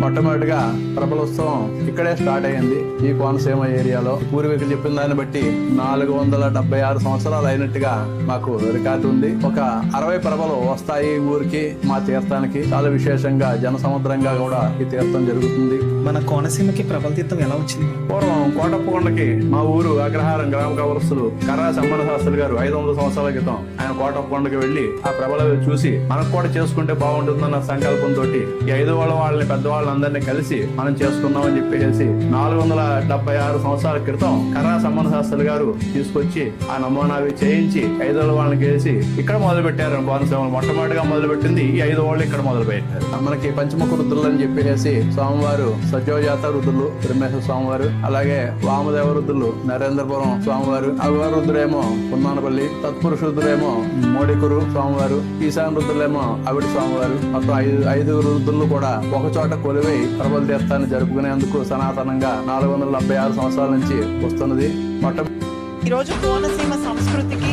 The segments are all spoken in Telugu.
మొట్టమొదటిగా ప్రభలోత్సవం ఇక్కడే స్టార్ట్ అయ్యింది ఈ కోనసీమ ఏరియాలో. పూర్వీకులు చెప్పిన దాన్ని బట్టి నాలుగు వందల డెబ్బై ఆరు సంవత్సరాలు అయినట్టుగా మాకు రికార్డు ఉంది. ఒక అరవై ప్రభలు వస్తాయి ఊరికి మా తీర్థానికి. చాలా విశేషంగా జన సముద్రంగా కూడా ఈ తీర్థం జరుగుతుంది. మన కోనసీమకి ప్రబల తీర్థం ఎలా వచ్చింది? పూర్వం కోటప్పకొండకి మా ఊరు అగ్రహారం గ్రామ కవరస్తులు కర్రా సంబంధ శాస్త్రి గారు ఐదు వందల సంవత్సరాల క్రితం ఆయన కోటప్పకొండకి వెళ్ళి ఆ ప్రభల చూసి మనకు కూడా చేసుకుంటే బాగుంటుందన్న సంకల్పంతో ఈ ఐదు వాళ్ళ వాళ్ళని పెద్దవాళ్ళందరినీ కలిసి మనం చేసుకుందాం అని చెప్పేసి నాలుగు వందల డెబ్బై ఆరు సంవత్సరాల క్రితం కర్రా సంబంధ శాస్త్రులు గారు తీసుకొచ్చి ఆ నమూనావి చేయించి ఐదు వాళ్ళ వాళ్ళని చేసి ఇక్కడ మొదలు పెట్టారు బోనసేవలు మొట్టమొదటిగా మొదలు పెట్టింది ఈ ఐదు వాళ్ళు ఇక్కడ మొదలు పెట్టారు మనకి పంచముఖ రుద్రులు అని చెప్పేసి స్వామివారు సత్యోజాత రుద్రులు బ్రహ్మేశ్వర స్వామివారు అలాగే వామదేవ రుద్రులు నరేంద్రపురం స్వామివారు అగవారు రుద్రుడేమో పున్నానపల్లి తత్పురుష రుద్రుడేమో మోడికురు స్వామివారు ఈశాన్ రుద్రులేమో అవిడి స్వామివారు మొత్తం ఐదు ఐదుగురు రుద్రులు కూడా ఒక చోట కొలువై ప్రబల తీర్థాన్ని జరుపుకునేందుకు సనాతనంగా నాలుగు వందల డెబ్బై ఆరు సంవత్సరాల నుంచి వస్తున్నది మొట్ట ఈరోజు కోనసీమ సంస్కృతికి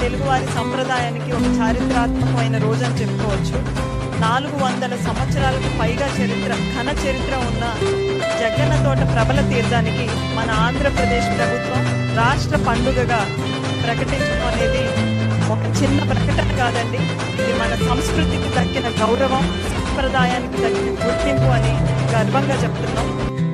తెలుగువారి సంప్రదాయానికి ఒక చారిత్రాత్మకమైన రోజు అని చెప్పుకోవచ్చు. నాలుగు వందల సంవత్సరాలకు పైగా చరిత్ర ఘన చరిత్ర ఉన్న జగ్గన్న తోట ప్రబల తీర్థానికి మన ఆంధ్రప్రదేశ్ ప్రభుత్వం రాష్ట్ర పండుగగా ప్రకటించడం అనేది ఒక చిన్న ప్రకటన కాదండి. ఇది మన సంస్కృతికి దక్కిన గౌరవం సంప్రదాయానికి దక్కిన గుర్తింపు 잘 망가졌거든.